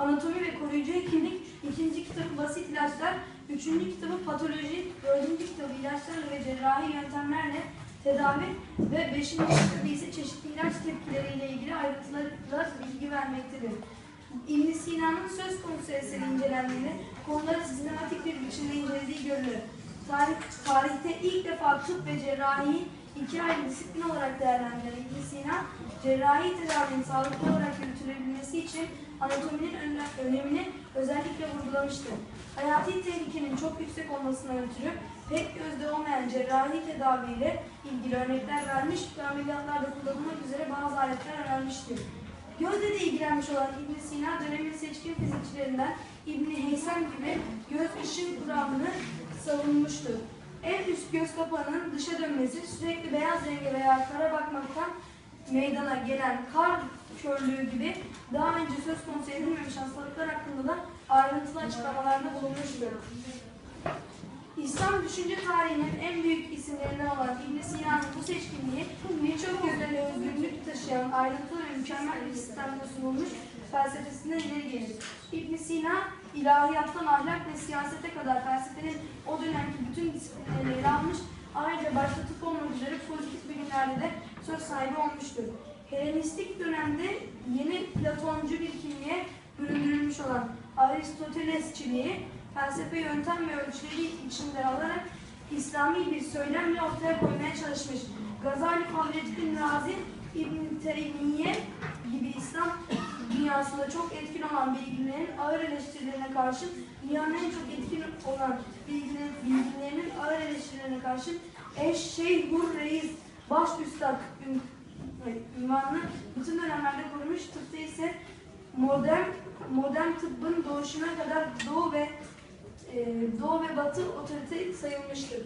Anatomi ve koruyucu hekimlik, ikinci kitabı basit ilaçlar, üçüncü kitabı patoloji, dördüncü kitabı ilaçlarla ve cerrahi yöntemlerle tedavi ve beşinci kitabı ise çeşitli ilaç tepkileriyle ilgili ayrıntılarla bilgi vermektedir. ibn Sina'nın söz konusu eseri incelendiğinde konuları sistematik bir biçimde incelediği görülür. Tarih, tarihte ilk defa tıp ve cerrahi iki ayrı disiplin olarak değerlendiren ibn Sina, cerrahi tedavinin sağlıklı olarak yürütülebilmesi için anatominin öne- önemini özellikle vurgulamıştır. Hayati tehlikenin çok yüksek olmasına ötürü pek gözde olmayan cerrahi tedaviyle ilgili örnekler vermiş ve ameliyatlarda kullanılmak üzere bazı aletler önermiştir. Gözle de ilgilenmiş olan ibn Sina dönemin seçkin fizikçilerinden ibn Heysem gibi göz ışın kuramını savunmuştur. En üst göz kapağının dışa dönmesi sürekli beyaz renge veya kara bakmaktan meydana gelen kar körlüğü gibi daha önce söz konusu edilmemiş hastalıklar hakkında da ayrıntılı açıklamalarda bulunmuştur. İslam düşünce tarihinin en büyük isimlerinden olan ibn Sina'nın bu seçkinliği birçok yönden özgürlük taşıyan ayrıntılı ve mükemmel bir sistemde sunulmuş felsefesinden ileri gelir. ibn Sina, ilahiyattan ahlak ve siyasete kadar felsefenin o dönemki bütün disiplinlerini ele almış, ayrıca başta tıp olmak üzere politik bilimlerde de söz sahibi olmuştur. Helenistik dönemde yeni Platoncu bir kimliğe büründürülmüş olan Aristotelesçiliği, felsefe yöntem ve ölçüleri içinde alarak İslami bir söylemle ortaya koymaya çalışmış. Gazali Fahrettin Razi, İbn Teymiye gibi İslam dünyasında çok etkin olan bilginlerin ağır eleştirilerine karşın dünyanın en çok etkin olan bilgilerin, bilginlerinin ağır eleştirilerine karşın Eşşeyhur Reis baş üstad ün- ünvanını bütün dönemlerde korumuş. Tıpta ise modern modern tıbbın doğuşuna kadar doğu ve e, doğu ve batı otorite sayılmıştır.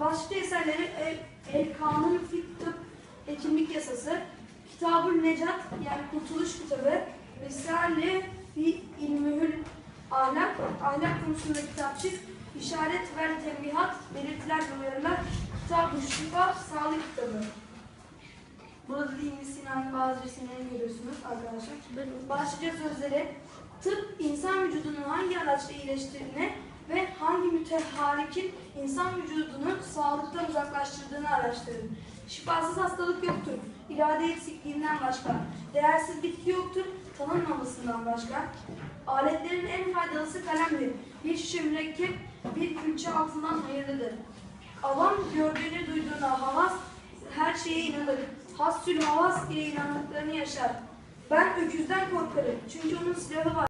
Başlıca eserleri El, El Kanun Fit Tıp Hekimlik Yasası, Kitabul Necat yani Kurtuluş Kitabı, Risale fi İlmühül Ahlak, ahlak konusunda kitapçık, işaret ve tembihat, belirtiler ve uyarılar, Kitab-ı Şifa, Sağlık Kitabı. Burada da İbn Sina'nın bazı resimlerini görüyorsunuz arkadaşlar. Başlıca sözleri tıp insan vücudunun hangi araçla iyileştirdiğini ve hangi müteharikin insan vücudunu sağlıktan uzaklaştırdığını araştırır. Şifasız hastalık yoktur. İrade eksikliğinden başka. Değersiz bitki yoktur. Tanınmamasından başka. Aletlerin en faydalısı kalemdir. Bir şişe mürekkep bir külçe altından hayırlıdır. Avam gördüğünü duyduğuna havas her şeye inanır. Hassül havas ile inandıklarını yaşar. Ben öküzden korkarım çünkü onun silahı var.